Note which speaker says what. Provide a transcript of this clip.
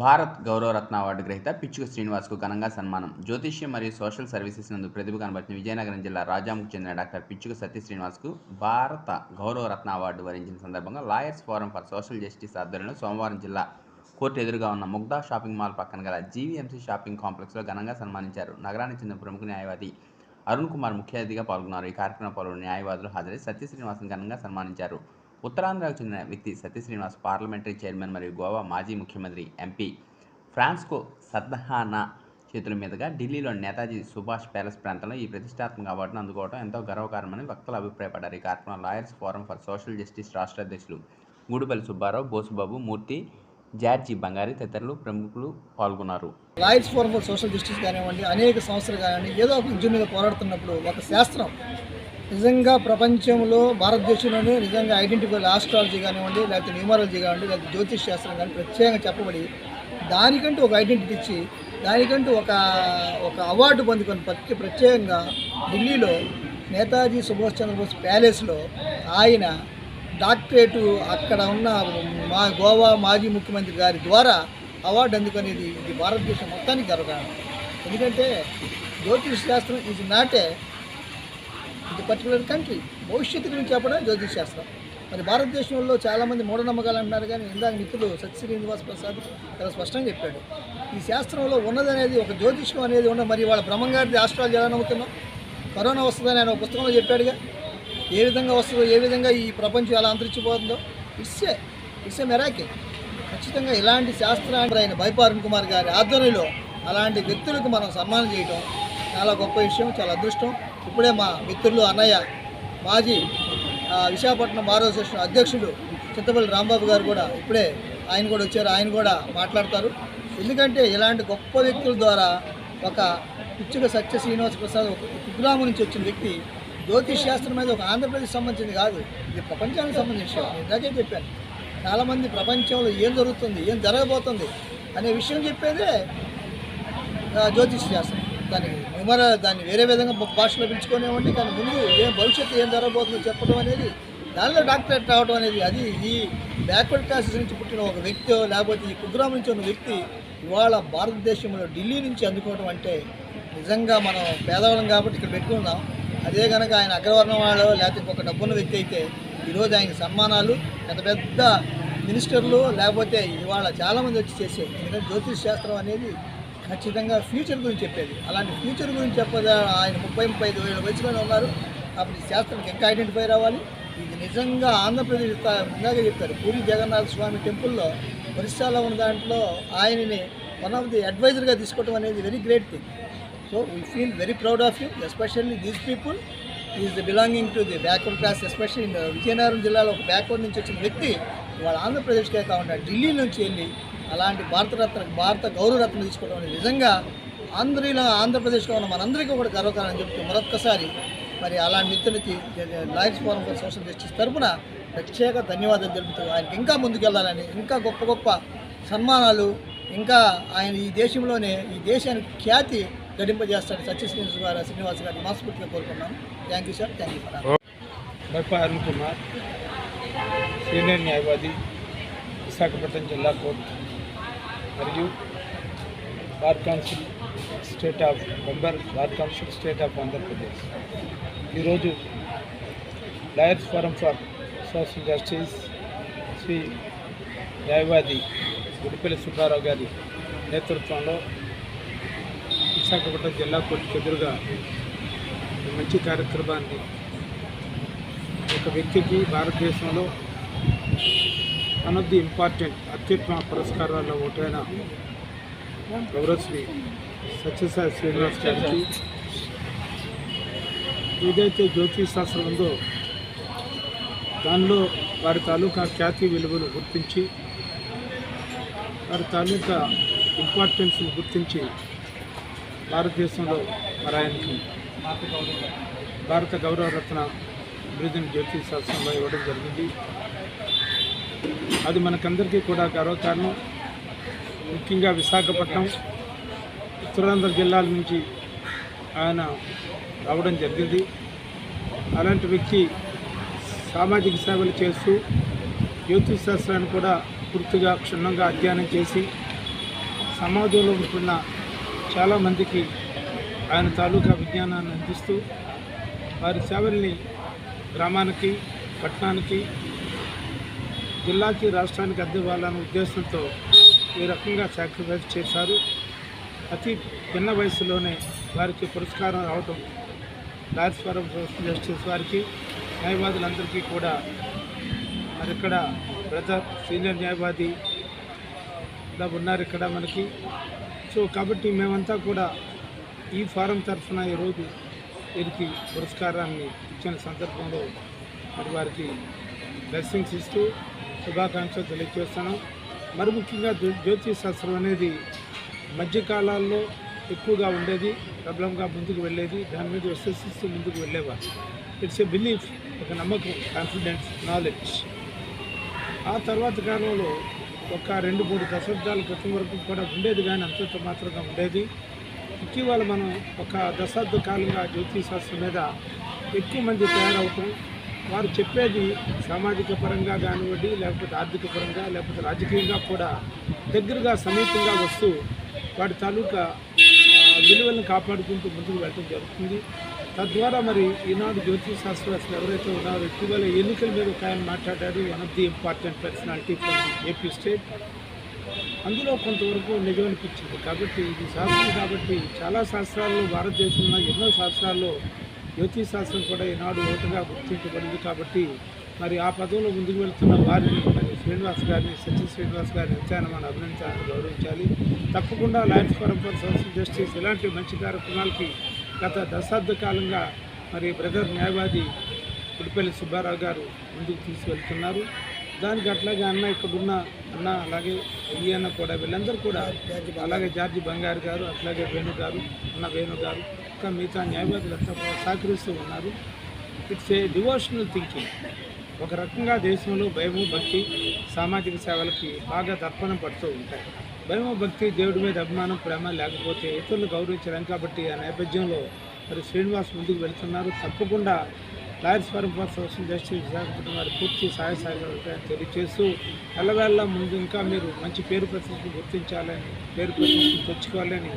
Speaker 1: Bharat గౌరవరత్న award గ్రహీత పిచ్చుక శ్రీనివాస్కు ఘనంగా సన్మానం. జ్యోతిష్యం మరియు సోషల్ సర్వీసెస్ నందు ప్రతిభ కనబర్చిన విజయనగరం జిల్లా రాజాముకు చెందిన డాక్టర్ పిచ్చుక సత్య శ్రీనివాస్కు భారత గౌరవరత్న అవార్డు వరించిన సందర్భంగా lawyers forum for social justice ఆధ్వర్యంలో సోమవారం జిల్లా కోర్టు ఎదురుగా ఉన్న ముగ్ధా షాపింగ్ మాల్ పక్కన గల జీవీఎంసీ షాపింగ్ కాంప్లెక్స్లో ఘనంగా సన్మానించారు. నగరానికి చెందిన ప్రముఖ న్యాయవాది అరుణ్ కుమార్ ముఖ్య అతిథిగా పాల్గొన్నారు. ఈ కార్యక్రమంలో పలువురు న్యాయవాదులు హాజరై సత్య శ్రీనివాసన్ ఘనంగా సన్మానించారు. ఉత్తరాంధ్రకు చెందిన వ్యక్తి సతీశ్రీనివాస్ పార్లమెంటరీ చైర్మన్ మరియు గోవా మాజీ ముఖ్యమంత్రి ఎంపీ ఫ్రాన్స్కో సద్హానా చేతుల మీదుగా ఢిల్లీలోని నేతాజీ సుభాష్ ప్యాలెస్ ప్రాంతంలో ఈ ప్రతిష్టాత్మక అవార్డును అందుకోవడం ఎంతో గర్వకారణమని వక్తలు అభిప్రాయపడ్డారు. ఈ కార్యక్రమంలో lawyers forum for social justice రాష్ట్ర అధ్యక్షులు గూడుపల్లి సుబ్బారావు బోసుబాబు మూర్తి జార్జీ బంగారి తదితరులు ప్రముఖులు పాల్గొన్నారు.
Speaker 2: Lawyers forum for social justice కానివ్వండి అనేక సంస్థలు కానివ్వండి ఏదో ఒక విద్య మీద పోరాడుతున్నప్పుడు ఒక శాస్త్రం నిజంగా ప్రపంచంలో భారతదేశంలోనే నిజంగా ఐడెంటిఫై ఆస్ట్రాలజీ కానివ్వండి లేకపోతే న్యూమరాలజీ కానివ్వండి లేకపోతే జ్యోతిష్ శాస్త్రం కానీ ప్రత్యేకంగా చెప్పబడి దానికంటూ ఒక ఐడెంటిటీ ఇచ్చి దానికంటూ ఒక ఒక అవార్డు పొందుకొని ప్రత్యే ప్రత్యేకంగా ఢిల్లీలో నేతాజీ సుభాష్ చంద్రబోస్ ప్యాలెస్లో ఆయన డాక్టరేటు అక్కడ ఉన్న మా గోవా మాజీ ముఖ్యమంత్రి గారి ద్వారా అవార్డు అందుకునేది ఇది భారతదేశం మొత్తానికి గర్వకారణం. ఎందుకంటే జ్యోతిష్ శాస్త్రం ఈజ్ నాటే ఇది పర్టికులర్ కంట్రీ భవిష్యత్తు గురించి చెప్పడం జ్యోతిష్ శాస్త్రం. మరి భారతదేశంలో చాలామంది మూఢనమ్మకాలు అంటున్నారు కానీ ఇందాక మిత్రుడు సత్యశ్రీనివాస్ ప్రసాద్ చాలా స్పష్టంగా చెప్పాడు. ఈ శాస్త్రంలో ఉన్నదనేది ఒక జ్యోతిష్యం అనేది ఉండదు మరి వాళ్ళ బ్రహ్మంగారిది ఆస్ట్రాలజీ ఎలా నమ్ముతున్నాం? కరోనా వస్తుందని ఆయన ఒక పుస్తకంలో చెప్పాడుగా. ఏ విధంగా వస్తుందో ఏ విధంగా ఈ ప్రపంచం ఎలా అంతరించిపోతుందో? It's a it's a miracle ఖచ్చితంగా ఇలాంటి శాస్త్రాన్ని ఆయన బైపారుణ్ కుమార్ గారి ఆధ్వర్యంలో అలాంటి వ్యక్తులకు మనం సన్మానం చేయటం చాలా గొప్ప విషయం చాలా అదృష్టం. ఇప్పుడే మా మిత్రులు అన్నయ్య మాజీ విశాఖపట్నం బార్ అసోసియేషన్ అధ్యక్షుడు చింతపల్లి రాంబాబు గారు కూడా ఇప్పుడే ఆయన కూడా వచ్చారు. ఆయన కూడా మాట్లాడతారు. ఎందుకంటే ఇలాంటి గొప్ప వ్యక్తుల ద్వారా ఒక పిచ్చుక సత్య శ్రీనివాస ప్రసాద్ ఒక కుగ్రామం నుంచి వచ్చిన వ్యక్తి జ్యోతిష్ శాస్త్రం అనేది ఒక ఆంధ్రప్రదేశ్ సంబంధించింది కాదు ఇది ప్రపంచానికి సంబంధించిన విషయం. ఇందాకే చెప్పాను. చాలామంది ప్రపంచంలో ఏం జరుగుతుంది ఏం జరగబోతుంది అనే విషయం చెప్పేదే జ్యోతిష్ శాస్త్రం. దాని విమర దాన్ని వేరే విధంగా భాషలో పిలుచుకునేవ్వండి కానీ ముందు ఏం భవిష్యత్తు ఏం జరగబోతుందో చెప్పడం అనేది దానిలో డాక్టరేట్ రావడం అనేది అది ఈ బ్యాక్వర్డ్ క్లాసెస్ నుంచి పుట్టిన ఒక వ్యక్తి లేకపోతే ఈ కుగ్రామం నుంచి ఉన్న వ్యక్తి ఇవాళ భారతదేశంలో ఢిల్లీ నుంచి అందుకోవడం అంటే నిజంగా మనం పేదవాళ్ళం కాబట్టి ఇక్కడ పెట్టుకున్నాం. అదే కనుక ఆయన అగ్రవర్ణం వాళ్ళు లేకపోతే ఇంకొక డబ్బున్న వ్యక్తి అయితే ఈరోజు ఆయన సన్మానాలు పెద్ద పెద్ద మినిస్టర్లు లేకపోతే ఇవాళ చాలామంది వచ్చి చేసేది ఎందుకంటే జ్యోతిష్ శాస్త్రం అనేది ఖచ్చితంగా ఫ్యూచర్ గురించి చెప్పేది. అలాంటి ఫ్యూచర్ గురించి చెప్పదా ఆయన ముప్పై ముప్పై ఐదు వేల వయసులోనే ఉన్నారు. అప్పుడు ఈ శాస్త్రానికి ఇంకా ఐడెంటిఫై రావాలి. ఇది నిజంగా ఆంధ్రప్రదేశ్ ఇందాక చెప్పారు పూరి జగన్నాథ స్వామి టెంపుల్లో ఒరిస్సాలో ఉన్న దాంట్లో ఆయనని వన్ ఆఫ్ ది అడ్వైజర్గా తీసుకోవడం అనేది very great thing so we feel very proud of you especially these people is belonging to the backward class especially Vizianagaram జిల్లాలో ఒక బ్యాక్వర్డ్ నుంచి వచ్చిన వ్యక్తి వాళ్ళ ఆంధ్రప్రదేశ్కే కాకుండా ఢిల్లీ నుంచి వెళ్ళి అలాంటి భారతరత్న భారత గౌరవరత్న తీసుకోవడం అనేది నిజంగా ఆంధ్రలో ఆంధ్రప్రదేశ్లో ఉన్న మనందరికీ కూడా అని చెప్తూ మరొక్కసారి మరి అలాంటి మిత్రునికి lawyers forum for social justice తరఫున ప్రత్యేక ధన్యవాదాలు తెలుపుతూ ఆయనకి ఇంకా ముందుకెళ్ళాలని ఇంకా గొప్ప గొప్ప సన్మానాలు ఇంకా ఆయన ఈ దేశంలోనే ఈ దేశానికి ఖ్యాతి గడింపజేస్తాడు సత్య శ్రీనివాస్ గారు శ్రీనివాస్ గారిని మనస్ఫూర్తిగా కోరుకున్నాను thank you sir thank you
Speaker 3: sir Arun Kumar senior న్యాయవాది విశాఖపట్నం జిల్లా కోర్టు. మరియు bar council state of member bar council state of Andhra Pradesh. ఈరోజు lawyers forum for social justice Shri న్యాయవాది గుడిపల్లి సుబ్బారావు గారి నేతృత్వంలో విశాఖపట్నం జిల్లా కోర్టుకు ఎదురుగా మంచి కార్యక్రమాన్ని ఒక వ్యక్తికి భారతదేశంలో వన్ ఆఫ్ ది ఇంపార్టెంట్ అత్యుత్తమ పురస్కారాల్లో ఒకటైన గౌరవశ్రీ సత్యసాయి శ్రీనివాస్ గారికి ఏదైతే జ్యోతిష్ శాస్త్రం ఉందో దానిలో వారి తాలూకా ఖ్యాతి విలువలు గుర్తించి వారి తాలూకా ఇంపార్టెన్స్ని గుర్తించి భారతదేశంలో మరి ఆయనకి భారత గౌరవరత్న బిరుదుని జ్యోతిష్ శాస్త్రంలో ఇవ్వడం జరిగింది. అది మనకందరికీ కూడా గర్వకారణం. ముఖ్యంగా విశాఖపట్నం ఉత్తరాంధ్ర జిల్లాల నుంచి ఆయన రావడం జరిగింది. అలాంటి వ్యక్తి సామాజిక సేవలు చేస్తూ జ్యోతిష్ శాస్త్రాన్ని కూడా పూర్తిగా క్షుణ్ణంగా అధ్యయనం చేసి సమాజంలో ఉంటున్న చాలామందికి ఆయన తాలూకా విజ్ఞానాన్ని అందిస్తూ వారి సేవల్ని గ్రామానికి పట్టణానికి జిల్లాకి రాష్ట్రానికి అందివ్వాలన్న ఉద్దేశంతో ఈ రకంగా సాక్రిఫైస్ చేశారు. అతి చిన్న వయసులోనే వారికి పురస్కారం రావటం లాయర్స్ ఫారం సోషల్ జస్టిస్ వారికి న్యాయవాదులందరికీ కూడా. మరి ఇక్కడ బ్రదర్ సీనియర్ న్యాయవాది ఇలా ఉన్నారు ఇక్కడ మనకి. సో కాబట్టి మేమంతా కూడా ఈ ఫారం తరఫున ఈరోజు వీరికి పురస్కారాన్ని ఇచ్చిన సందర్భంలో మరి వారికి బ్లెస్సింగ్స్ ఇస్తూ శుభాకాంక్షలు తెలియజేస్తున్నాం. మరి ముఖ్యంగా జ్యో- అనేది మధ్యకాలాల్లో ఎక్కువగా ఉండేది ప్రబలంగా ముందుకు వెళ్ళేది దాని మీద విశ్వసిస్తూ ముందుకు వెళ్ళేవారు. ఇట్స్ ఏ బిలీఫ్ ఒక నమ్మకం కాన్ఫిడెన్స్ నాలెడ్జ్. ఆ తర్వాత కాలంలో ఒక రెండు మూడు దశాబ్దాల క్రితం వరకు కూడా ఉండేది కానీ అంతంత మాత్రంగా ఉండేది. ఇటీవల మనం ఒక దశాబ్ద కాలంగా జ్యోతిషశాస్త్రం మీద ఎక్కువ మంది తయారవుతాం. వారు చెప్పేది సామాజిక పరంగా కానివ్వండి లేకపోతే ఆర్థిక పరంగా లేకపోతే రాజకీయంగా కూడా దగ్గరగా సమీపంగా వస్తూ వాటి తాలూకా విలువలను కాపాడుకుంటూ ముందుకు వెళ్ళడం జరుగుతుంది. తద్వారా మరి ఈనాడు జ్యోతిష్ శాస్త్రవేత్తలు ఎవరైతే ఉన్నారో ఇటీవల ఎన్నికల మీద ఒక ఆయన మాట్లాడాడు one of the important personality from AP state అందులో కొంతవరకు నిజం అనిపించింది. కాబట్టి ఇది శాస్త్రం కాబట్టి చాలా శాస్త్రాల్లో భారతదేశంలో ఎన్నో శాస్త్రాల్లో శాస్త్రం కూడా ఈనాడు ఓటుగా గుర్తించబడింది కాబట్టి మరి ఆ పదవిలో ముందుకు వెళ్తున్న వారిని మరి శ్రీనివాస్ గారిని సత్య శ్రీనివాస్ గారిని ఎంతైనా మనం అభినందించాలని గౌరవించాలి. తప్పకుండా Lions Forum for Social Justice ఇలాంటి మంచి కార్యక్రమాలకి గత దశాబ్ద కాలంగా మరి బ్రదర్ న్యాయవాది పుడిపల్లి సుబ్బారావు గారు ముందుకు తీసుకెళ్తున్నారు. దానికి అట్లాగే అన్న ఇక్కడున్న అన్న అలాగే అన్న కూడా వీళ్ళందరూ కూడా అలాగే జార్జి బంగారు గారు అట్లాగే వేణు గారు అన్న వేణు గారు ఇంకా మిగతా న్యాయవాదులంతా కూడా సహకరిస్తూ ఉన్నారు. ఇట్స్ ఏ డివోషనల్ థింకింగ్ ఒక రకంగా దేశంలో భయము భక్తి సామాజిక సేవలకి బాగా దర్పణం పడుతూ ఉంటాయి. భయము భక్తి దేవుడి మీద అభిమానం ప్రేమ లేకపోతే ఇతరులు గౌరవించడం కాబట్టి ఆ నేపథ్యంలో మరి శ్రీనివాస్ ముందుకు వెళ్తున్నారు. తప్పకుండా Lawyers Forum for Social Justice Visakhapatnam వారి పూర్తి సహాయ సహకారాలు తెలియజేస్తూ ఎల్లవేళ ముందు ఇంకా మీరు మంచి పేరు ప్రతిష్టలు గుర్తించాలని పేరు ప్రతిష్టలు తెచ్చుకోవాలని